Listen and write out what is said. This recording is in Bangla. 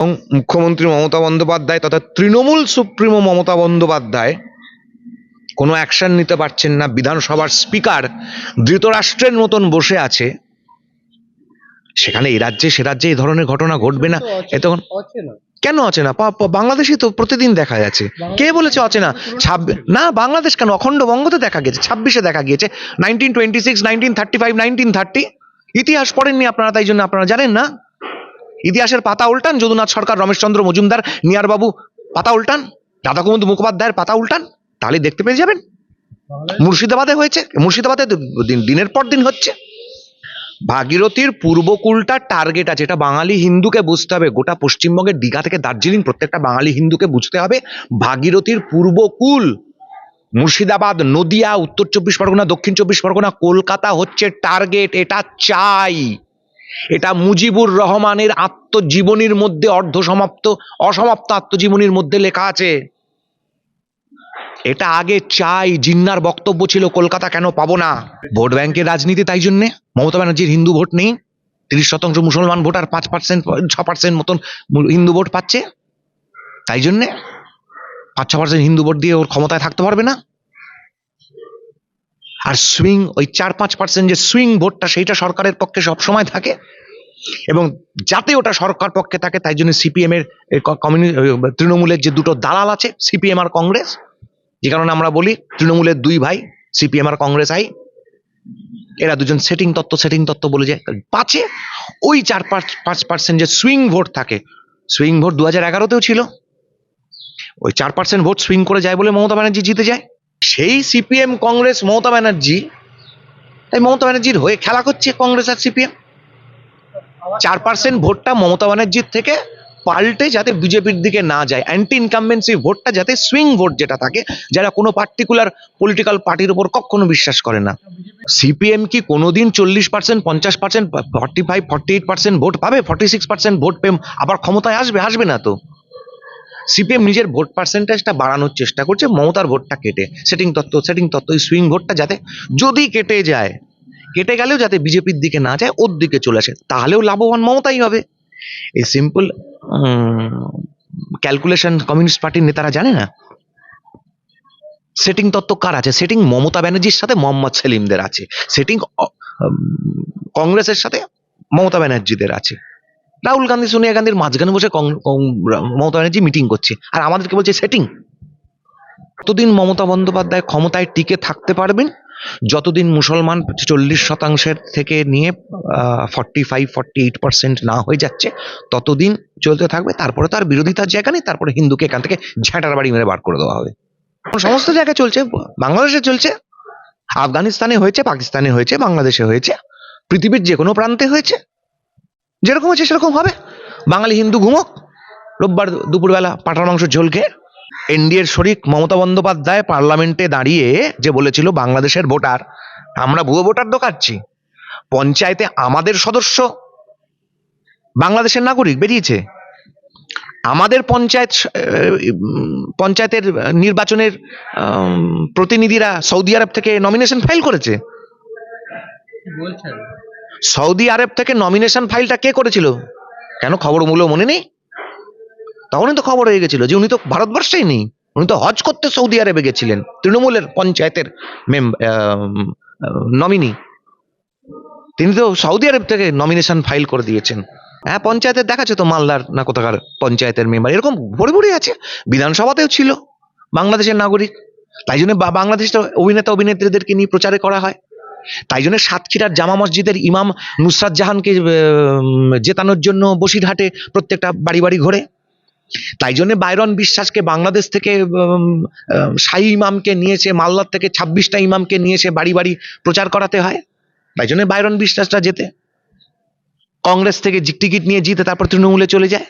এবং মুখ্যমন্ত্রী মমতা বন্দ্যোপাধ্যায় তথা তৃণমূল সুপ্রিমো মমতা বন্দ্যোপাধ্যায় কোনো অ্যাকশন নিতে পারছেন না। বিধানসভার স্পিকার ধৃতরাষ্ট্রের মতন বসে আছে। সেখানে এই রাজ্যে সে রাজ্যে এই ধরনের ঘটনা ঘটবে না। এ তখন কেন অচেনা? বাংলাদেশে তো প্রতিদিন দেখা যাচ্ছে। কে বলেছে অচেনা? ছাব্বিশ না বাংলাদেশ কেন? অখণ্ড বঙ্গতে দেখা গেছে ছাব্বিশে দেখা গিয়েছে। Nineteen twenty six nineteen thirty five nineteen thirty ইতিহাস পড়েননি আপনারা তাই জন্য আপনারা জানেন না। ইতিহাসের পাতা উল্টান, যদুনাথ সরকার, রমেশচন্দ্র মজুমদার নিয়ারবাবু পাতা উল্টান রাধা কুমুদ মুখোপাধ্যায়ের পাতা উল্টান, তাহলে দেখতে পেয়ে যাবেন। মুর্শিদাবাদে হয়েছে, মুর্শিদাবাদে দিন- দিনের পর দিন হচ্ছে। ভাগীরথীর পূর্বকুলটা টার্গেট আছে, এটা বাঙালি হিন্দুকে বুঝতে হবে। গোটা পশ্চিমবঙ্গের দীঘা থেকে দার্জিলিং, প্রত্যেকটা বাঙালি হিন্দুকে বুঝতে হবে। ভাগীরথীর পূর্বকুল মুর্শিদাবাদ, নদিয়া, উত্তর চব্বিশ পরগনা, দক্ষিণ চব্বিশ পরগনা, কলকাতা হচ্ছে টার্গেট এটা চাই। এটা মুজিবুর রহমানের আত্মজীবনীর মধ্যে অর্ধসমাপ্ত, অসমাপ্ত আত্মজীবনীর মধ্যে লেখা আছে, এটা আগে চাই, জিন্নার বক্তব্য ছিল, কলকাতা কেন পাবো না? ভোট ব্যাংকের রাজনীতি তাই জন্যে? মমতা ব্যানার্জির হিন্দু ভোট নেই? তিরিশ শতাংশ মুসলমান ভোট আর পাঁচ পার্সেন্ট, ছ পার্সেন্ট মতন হিন্দু ভোট পাচ্ছে? তাই জন্যে? পাঁচ, ছ পার্সেন্ট হিন্দু ভোট দিয়ে ওর ক্ষমতায় থাকতে পারবে না? আর সুইং ওই চার পাঁচ পার্সেন্ট যে সুইং ভোটটা সেইটা সরকারের পক্ষে সবসময় থাকে। এবং যাতে ওটা সরকার পক্ষে থাকে, তাই জন্য সিপিএম এর কমিউনি তৃণমূলের যে দুটো দালাল আছে সিপিএম আর কংগ্রেস, যে কারণে আমরা বলি তৃণমূলের দুই ভাই সিপিএম আর কংগ্রেস আই। এরা দুজন সেটিং তত্ত্ব সেটিং তত্ত্ব বলে যায়। পাঁচে ওই চার পাঁচ পাঁচ পার্সেন্ট যে সুইং ভোট থাকে সুইং ভোট দু হাজার এগারোতেও ছিল। ওই চার পার্সেন্ট ভোট সুইং করে যায় বলে মমতা ব্যানার্জি জিতে যায়। সেই সিপিএম কংগ্রেস মমতা ব্যানার্জি তাই মমতা ব্যানার্জির হয়ে খেলা করছে কংগ্রেস আর সিপিএম চার পার্সেন্ট ভোটটা মমতা ব্যানার্জির থেকে পাল্টে যাতে বিজেপির দিকে না যায়। অ্যান্টি ইনকামবেন্সি ভোটটা যাতে সুইং ভোট যেটা থাকে, যারা কোনো পার্টিকুলার পলিটিক্যাল পার্টির উপর কখনো বিশ্বাস করে না। সিপিএম কি কোনোদিন চল্লিশ পার্সেন্ট পঞ্চাশ percent forty five forty eight percent vote পাবে? ফর্টি সিক্স পার্সেন্ট ভোট পেয়ে আবার ক্ষমতায় আসবে? আসবে না তো। সিপিএম নিজের ভোট পার্সেন্টেজটা বাড়ানোর চেষ্টা করছে, মমতার ভোটটা কেটে। সেটিং তত্ত্ব সেটিং তত্ত্ব ওই সুইং ভোটটা যাতে যদি কেটে যায়, কেটে গেলেও যাতে বিজেপির দিকে না যায়, ওর দিকে চলে আসে, তাহলেও লাভবান মমতাই হবে। এই সিম্পল ক্যালকুলেশন কমিউনিস্ট পার্টির নেতারা জানে না? সেটিং তত্ত্ব কার আছে? সেটিং মমতা ব্যানার্জির সাথে মোহাম্মদ সেলিমদের আছে। সেটিং কংগ্রেসের সাথে মমতা ব্যানার্জিদের আছে। রাহুল গান্ধী, সোনিয়া গান্ধীর মাঝখানে বসে মমতা ব্যানার্জি মিটিং করছে। আর আমাদেরকে বলছে সেটিং কতদিন মমতা বন্দ্যোপাধ্যায় ক্ষমতায় টিকে থাকতে পারবেন, যতদিন মুসলমান চল্লিশ শতাংশের থেকে নিয়ে forty five forty eight percent না হয়ে যাচ্ছে, ততদিন চলতে থাকবে। তারপরে তার বিরোধিতার জায়গা নেই, তারপরে হিন্দুকে এখান থেকে ঝ্যাঁটার বাড়ি মেরে বার করে দেওয়া হবে। সমস্ত জায়গায় চলছে, বাংলাদেশে চলছে, আফগানিস্তানে হয়েছে, পাকিস্তানে হয়েছে, বাংলাদেশে হয়েছে, পৃথিবীর যে কোনো প্রান্তে হয়েছে। যেরকম হচ্ছে সেরকম হবে। বাঙালি হিন্দু ঘুমোক, রোববার দুপুরবেলা পাটার মাংস ঝোল খেয়ে এনডিএর শরিক মমতা বন্দ্যোপাধ্যায় পার্লামেন্টে দাঁড়িয়ে যে বলেছিল বাংলাদেশের ভোটার, আমরা ভুয়ো ভোটার দোকাচ্ছি। পঞ্চায়েতে আমাদের সদস্য বাংলাদেশের নাগরিক বেরিয়েছে। আমাদের পঞ্চায়েত পঞ্চায়েতের নির্বাচনের প্রতিনিধিরা সৌদি আরব থেকে নমিনেশন ফাইল করেছে। বলছেন? সৌদি আরব থেকে নমিনেশন ফাইলটা কে করেছিল? কেন খবরগুলো মনে নেই? তখনই তো খবর হয়ে গেছিল যে উনি তো ভারতবর্ষেই নেই। উনি তো হজ করতে সৌদি আরবে গেছিলেন, তৃণমূলের পঞ্চায়েতের নমিনি তিনি তো সৌদি আরব থেকে নমিনেশন ফাইল করে দিয়েছেন। হ্যাঁ পঞ্চায়েতের দেখাচ্ছে তো মালদার না কোথাকার পঞ্চায়েতের মেম্বার এরকম ভরে ভরে আছে। বিধানসভাতেও ছিল, বাংলাদেশের নাগরিক। তাই জন্য বাংলাদেশের অভিনেতা অভিনেত্রীদেরকে নিয়ে প্রচারে করা হয়। তাই জন্য সাতক্ষীরার জামা মসজিদের ইমাম নুসরাত জাহানকে জেতানোর জন্য বসিরহাটে প্রত্যেকটা বাড়ি বাড়ি ঘোরে। তাই জন্য বাইরন বিশ্বাসকে বাংলাদেশ থেকে শাহী ইমামকে নিয়েছে, মালদার থেকে ছাব্বিশটা ইমামকে নিয়েছে বাড়ি বাড়ি প্রচার করাতে হয়। তাই জন্য বাইরন বিশ্বাসটা যেতে কংগ্রেস থেকে টিকিট নিয়ে জিতে তারপর তৃণমূলে চলে যায়।